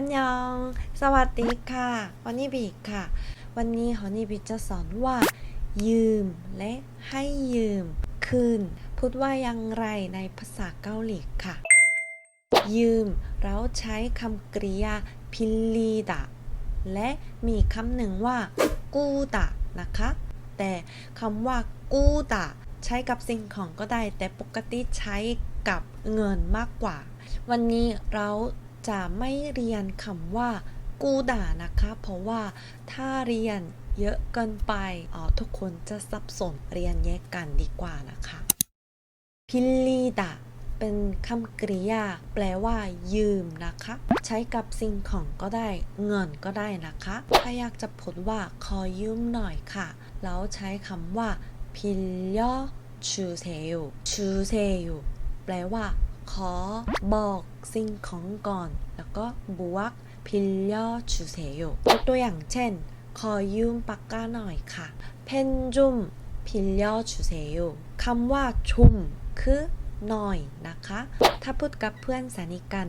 อันยอง สวัสดีค่ะ วันนี้บีค่ะ วันนี้ฮอนี่บีจะสอนว่า ยืมและให้ยืม คืน พูดว่าอย่างไรในภาษาเกาหลีค่ะ ยืม เราใช้คำกริยาพิลีดะและมีคำหนึ่งว่า กูดะนะคะ แต่คำว่า กูดะใช้กับสิ่งของก็ได้ แต่ปกติใช้กับเงินมากกว่า วันนี้เรา จะไม่เรียนคำว่ากูด่านะคะ เพราะว่าถ้าเรียนเยอะเกินไปอ๋อทุกคนจะสับสนเรียนแยกกันดีกว่านะคะพิลีดาเป็นคำกริยา แปลว่า ยืมนะคะ ใช้กับสิ่งของก็ได้ เงินก็ได้นะคะ ถ้าอยากจะพูดว่า ขอยืมหน่อยค่ะ แล้วใช้คำว่าพิลยอชูเซโยชูเซโยแปลว่า ขอบอกสิ่งของก่อน แล้วก็บวกพิลยอชูเซโยยกตัวอย่างเช่น ขอยืมปากกาหน่อยค่ะ เพนจุมพิลยอชูเซโยคำว่าชุมคือหน่อยนะคะ ถ้าพูดกับเพื่อนสนิทกัน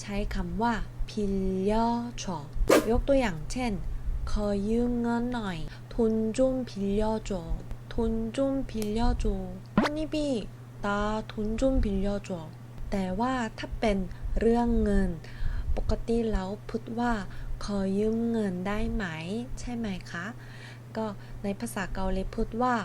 ใช้คำว่าพิลยอชอยกตัวอย่างเช่น ขอยืมเงินหน่อย ทุนจุมพิลยอจทุนจุมพิลยอจฮันนี่บีตาทุนจุมพิลยอจ แต่ว่าถ้าเป็นเรื่องเงิน ปกติเราพูดว่า ขอยืมเงินได้ไหม ใช่ไหมคะ ก็ในภาษาเกาหลีพูดว่า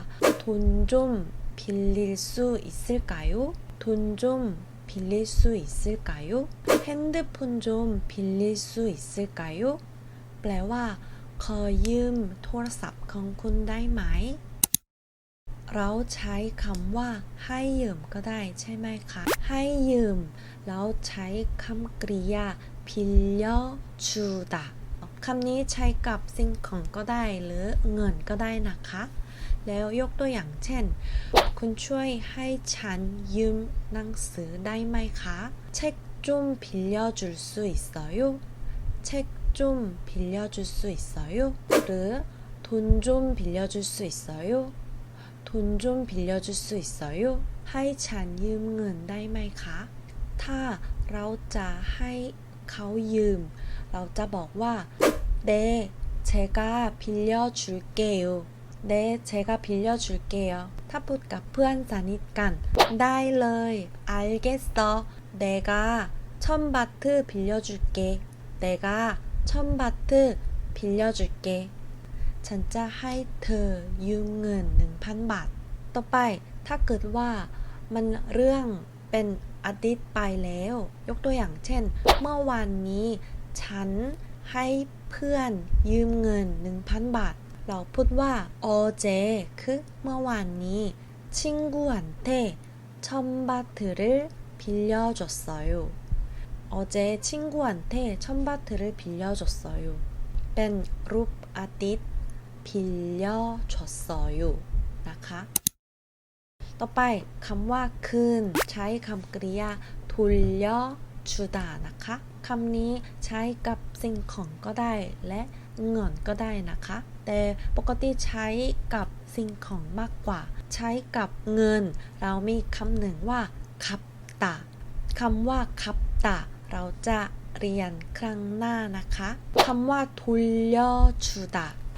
ทุนจุมพิลิสุอิสึกายุทุนจุมพิลิสุอิสึกายุ핸드폰 좀 빌릴 수 있을까요 แปลว่า ขอยืมโทรศัพท์ของคุณได้ไหม เราใช้คำว่า ให้ยืมก็ได้ใช่ไหมคะ ให้ยืม แล้วใช้คำกริยาพิลยอชูดาคำนี้ใช้กับสิ่งของก็ได้หรือเงินก็ได้นะคะ แล้วยกตัวอย่างเช่น คุณช่วยให้ฉันยืมหนังสือได้ไหมคะ책좀빌려줄수있어요책좀빌려줄수있어요หรือ돈좀빌려줄수있어요 돈 좀 빌려줄 수 있어요? 하이 찬 윰은 나이마이카 타 라오짜 하이 가오 윰 라오짜 먹와 네 제가 빌려줄게요. 네 제가 빌려줄게요. 타풋가 프안사니깐 나일러이 알겠어. 내가 천바트 빌려줄게. 내가 천바트 빌려줄게. ฉันจะให้เธอยืมเงิน 1,000 บาท ต่อไปถ้าเกิดว่ามันเรื่องเป็นอดีตไปแล้ว ยกตัวอย่างเช่น เมื่อวานนี้ ฉันให้เพื่อนยืมเงิน 1,000 บาท เราพูดว่าอเจคือเมื่อวานนี้ 친구한테 천바트를 빌려줬어요. 어제 친구한테 천바트를 빌려줬어요. เป็นรูปอาทิตย์ พิลยอชอสออยู่นะคะ ต่อไปคำว่าคืนใช้คำกริยาทุลยอชูดานะคะคำนี้ใช้กับสิ่งของก็ได้และเงินก็ได้นะคะ แต่ปกติใช้กับสิ่งของมากกว่า ใช้กับเงิน เรามีคำหนึ่งว่าคับตาคำว่าคับตาเราจะเรียนครั้งหน้านะคะคำว่าทุลยอชูดา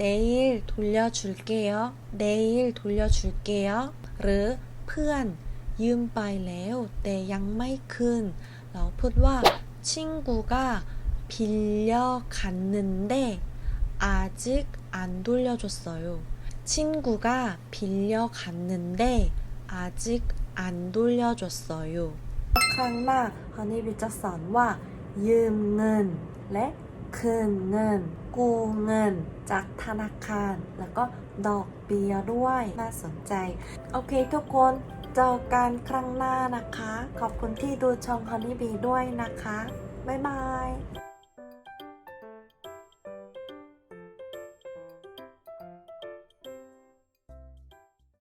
내일 돌려줄게요. 내일 돌려줄게요. 르 푸안 이음 바이레오 내 양말 큰 어, 러풋와 친구가 빌려갔는데 아직 안 돌려줬어요. 친구가 빌려갔는데 아직 안 돌려줬어요. 칸마 허니비자선와 유은 레ะสอนเงินและคืนเงิน กู้เงิน จากธนาคาร แล้วก็ดอกเบี้ยด้วยน่าสนใจ โอเคทุกคนเจอกันครั้งหน้านะคะ ขอบคุณที่ดูช่องฮันนี่บีด้วยนะคะ บ๊ายบาย